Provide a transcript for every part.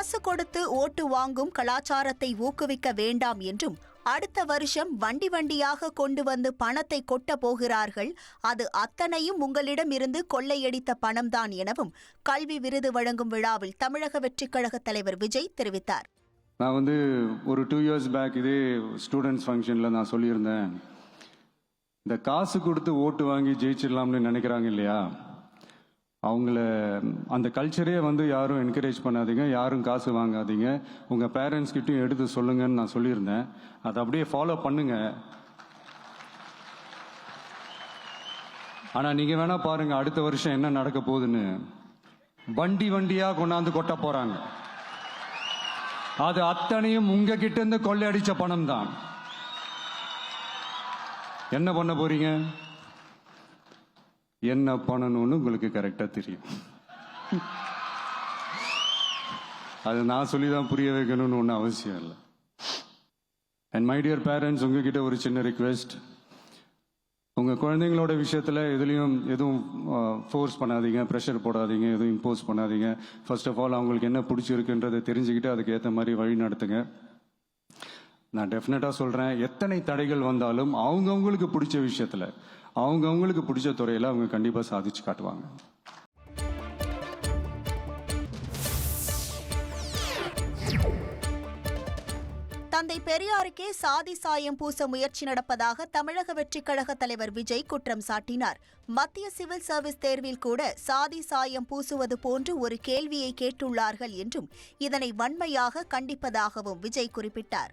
காசு கொடுத்து ஓட்டு வாங்கும் கலாச்சாரத்தை ஊக்குவிக்க வேண்டாம் என்றும் அடுத்த வருஷம் வண்டி வண்டியாக கொண்டு வந்து பணத்தை கொட்ட போகிறார்கள். அது அத்தனையும் உங்களிடம் இருந்து கொள்ளையடித்த பணம்தான் எனவும் கல்வி விருது வழங்கும் விழாவில் தமிழக வெற்றிக் கழக தலைவர் விஜய் தெரிவித்தார். நான் வந்து ஒரு டூ இயர்ஸ் பேக் இதே ஸ்டூடெண்ட்ஸ் ஃபங்க்ஷனில் நான் சொல்லியிருந்தேன். இந்த காசு கொடுத்து ஓட்டு வாங்கி ஜெயிச்சிடலாம்னு நினைக்கிறாங்க இல்லையா? அவங்கள அந்த கல்ச்சரே வந்து யாரும் என்கரேஜ் பண்ணாதீங்க யாரும் காசு வாங்காதீங்க. உங்கள் பேரண்ட்ஸ்கிட்டையும் எடுத்து சொல்லுங்கன்னு நான் சொல்லியிருந்தேன். அதை அப்படியே ஃபாலோ பண்ணுங்க. ஆனால் நீங்கள் வேணால் பாருங்கள் அடுத்த வருஷம் என்ன நடக்க போகுதுன்னு. வண்டி வண்டியாக கொண்டாந்து கொட்ட போகிறாங்க அது அத்தனையும் உங்ககிட்ட இருந்து கொள்ளையடிச்ச பணம் தான் என்ன பண்ண போறீங்க? என்ன பண்ணணும்னு உங்களுக்கு கரெக்டா தெரியும். அது நான் சொல்லி தான் புரிய வைக்கணும்னு ஒன்றும் அவசியம் இல்லை. அண்ட் மை டியர் பேரண்ட்ஸ் உங்ககிட்ட ஒரு சின்ன ரிக்வெஸ்ட் உங்க குழந்தைங்களோட விஷயத்துல எதுலேயும் எதுவும் ஃபோர்ஸ் பண்ணாதீங்க ப்ரெஷர் போடாதீங்க எதுவும் இம்போஸ் பண்ணாதீங்க. ஃபர்ஸ்ட் ஆஃப் ஆல் அவங்களுக்கு என்ன பிடிச்சிருக்குன்றதை தெரிஞ்சுக்கிட்டு அதுக்கு ஏற்ற மாதிரி வழி நடத்துங்க. நான் டெஃபினட்டாக சொல்கிறேன் எத்தனை தடைகள் வந்தாலும் அவங்கவுங்களுக்கு பிடிச்ச விஷயத்தில் அவங்க அவங்களுக்கு பிடிச்ச துறையில் அவங்க கண்டிப்பாக சாதிச்சு காட்டுவாங்க. தந்தை பெரியாருக்கே சாதி சாயம் பூச முயற்சி நடப்பதாக தமிழக வெற்றிக் கழக தலைவர் விஜய் குற்றம் சாட்டினார். மத்திய சிவில் சர்வீஸ் தேர்வில் கூட சாதி சாயம் பூசுவது போன்று ஒரு கேள்வியை கேட்டுள்ளார்கள் என்றும் இதனை வன்மையாக கண்டிப்பதாகவும் விஜய் குறிப்பிட்டார்.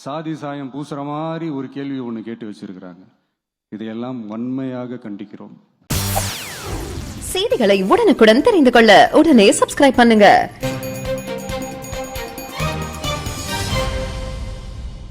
சாதி சாயம் பூசுற மாதிரி ஒரு கேள்வி ஒன்று கேட்டு வச்சிருக்கிறாங்க. இதையெல்லாம் வன்மையாக கண்டிக்கிறோம். செய்திகளை உடனுக்குடன் தெரிந்து கொள்ள உடனே சப்ஸ்கிரைப் பண்ணுங்க.